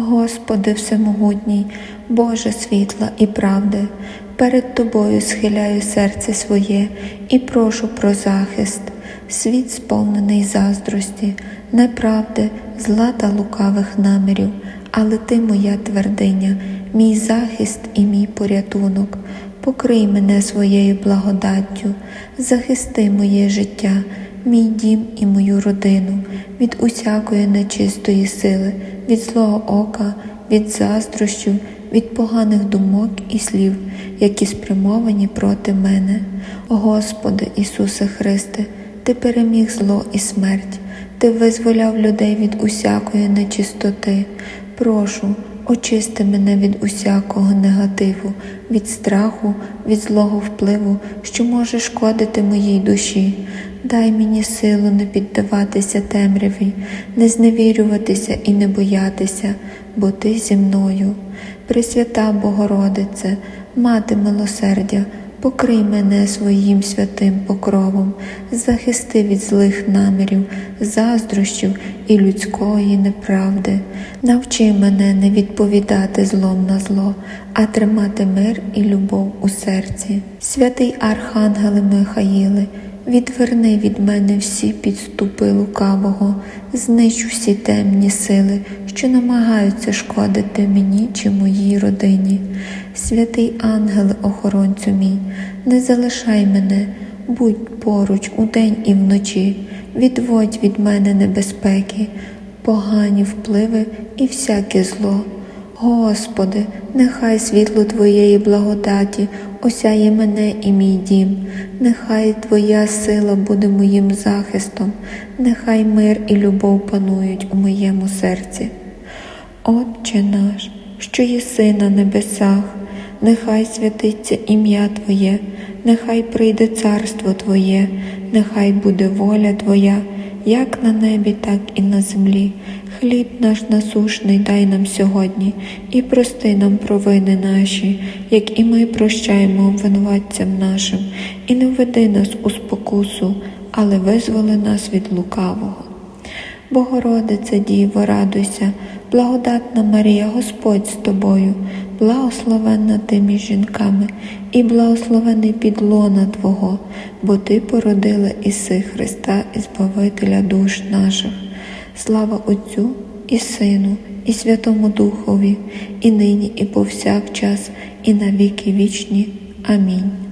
Господи Всемогутній, Боже світла і правди, перед Тобою схиляю серце своє і прошу про захист. Світ сповнений заздрості, неправди, зла та лукавих намірів, але Ти моя твердиня, мій захист і мій порятунок. Покрий мене своєю благодаттю, захисти моє життя, мій дім і мою родину від усякої нечистої сили, від злого ока, від заздрощів, від поганих думок і слів, які спрямовані проти мене. Господи Ісусе Христе, Ти переміг зло і смерть, Ти визволяв людей від усякої нечистоти. Прошу, очисти мене від усякого негативу, від страху, від злого впливу, що може шкодити моїй душі. Дай мені силу не піддаватися темряві, не зневірюватися і не боятися, бо ти зі мною. Пресвята Богородице, мати милосердя, покрий мене своїм святим покровом, захисти від злих намірів, заздрощів і людської неправди. Навчи мене не відповідати злом на зло, а тримати мир і любов у серці. Святий Архангеле Михаїле, Відверни від мене всі підступи лукавого, знищ всі темні сили, що намагаються шкодити мені чи моїй родині. Святий ангеле, охоронцю мій, не залишай мене, будь поруч удень і вночі, відводь від мене небезпеки, погані впливи і всяке зло. Господи, нехай світло Твоєї благодаті осяє мене і мій дім, нехай Твоя сила буде моїм захистом, нехай мир і любов панують у моєму серці. Отче наш, що єси на небесах, нехай святиться ім'я Твоє, нехай прийде царство Твоє, нехай буде воля Твоя, як на небі, так і на землі. Хліб наш насушний дай нам сьогодні і прости нам провини наші, як і ми прощаємо обвинуватцям нашим, і не введи нас у спокусу, але визволи нас від лукавого. Богородице Діво, радуйся, благодатна Марія, Господь з тобою, благословенна ти між жінками, і благословений підлона Твого, бо Ти породила Іси Христа і Збавителя душ наших. Слава Отцю і Сину, і Святому Духові, і нині, і повсякчас, і на віки вічні. Амінь.